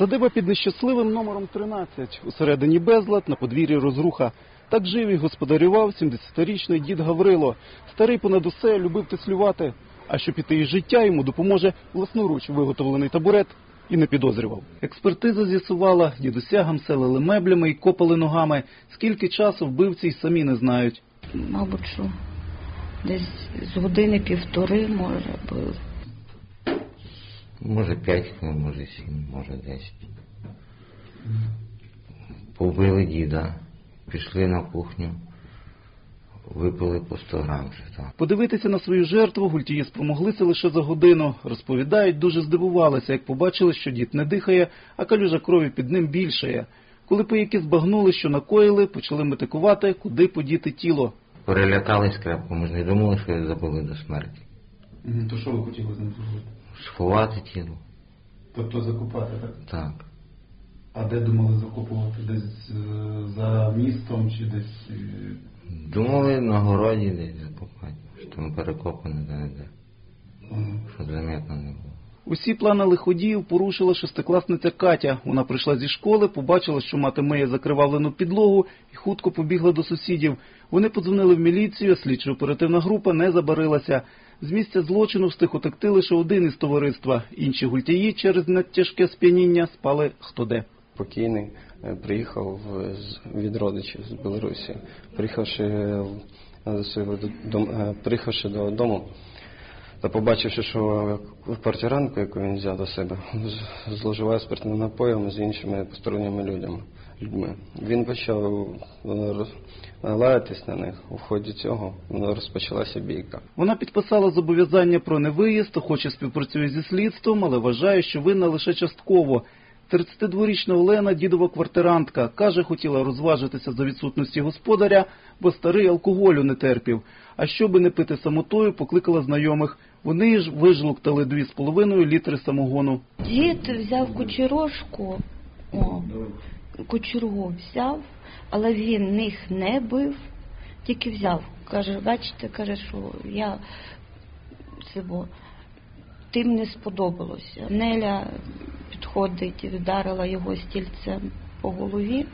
Садиба під нещасливим номером 13. Усередині безлад, на подвір'ї розруха. Так жив і господарював 70-річний дід Гаврило. Старий понад усе любив теслювати. А щоб піти із життя, йому допоможе власноруч виготовлений табурет і не підозрював. Експертиза з'ясувала, дідуся гамселили меблями і копали ногами. Скільки часу вбивці й самі не знають. Мабуть, що десь з години півтори, може. Може 5 хвилин, може 7, може 10. Побили діда, пішли на кухню, випили по 100 грам вже так. Подивитися на свою жертву гультії спромоглися лише за годину. Розповідають, дуже здивувалися, як побачили, що дід не дихає, а калюжа крові під ним більшає. Коли пияки збагнули, що накоїли, почали метикувати, куди подіти тіло. Перелякались крепко, ми ж не думали, що його забили до смерті. То що ви хотіли з ним зробити? Сховати тіло. Тобто закопати, так? Так. А де думали закопувати? Десь е, за містом чи десь. е, Думали на городі десь закопати, що там перекопано де не де, щоб заметно не було. Усі плани лиходіїв порушила шестикласниця Катя. Вона прийшла зі школи, побачила, що мати миє закривавлену підлогу і хутко побігла до сусідів. Вони подзвонили в міліцію, слідчо-оперативна група не забарилася. З місця злочину встиг утекти лише один із товариства. Інші гультяї через надтяжке сп'яніння спали хто де. покійний е, приїхав від родичів з Білорусі. Приїхавши е, до е, приїхавши додому та побачивши, що квартиранку, яку він взяв до себе, зловживає спиртним напоєм з іншими посторонніми людьми. Він почав е, лаятись на них. У ході цього розпочалася бійка. Вона підписала зобов'язання про невиїзд, хоче співпрацює зі слідством, але вважає, що винна лише частково. 32-річна Олена, дідова квартирантка, каже, хотіла розважитися за відсутності господаря, бо старий алкоголю не терпів. А щоби не пити самотою, покликала знайомих. Вони ж вижлуктали дві з половиною літри самогону. Дід взяв кучерожку, о, кучергу взяв, але він них не бив, тільки взяв. Каже, бачите, каже, що я цього, тим не сподобалося. Неля підходить, і вдарила його стільцем по голові,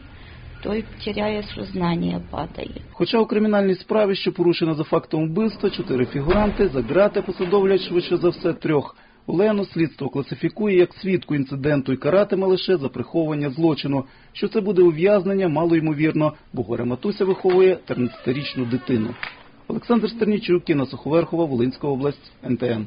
той тіряє сознання, падає. Хоча у кримінальній справі, що порушена за фактом вбивства, чотири фігуранти за грати посадовлять швидше за все трьох. Олену слідство класифікує як свідку інциденту і каратиме лише за приховування злочину. Що це буде ув'язнення, мало ймовірно, бо горе матуся виховує 13-річну дитину. Олександр Стернічук, Кіна Суховерхова, Волинська область, НТН.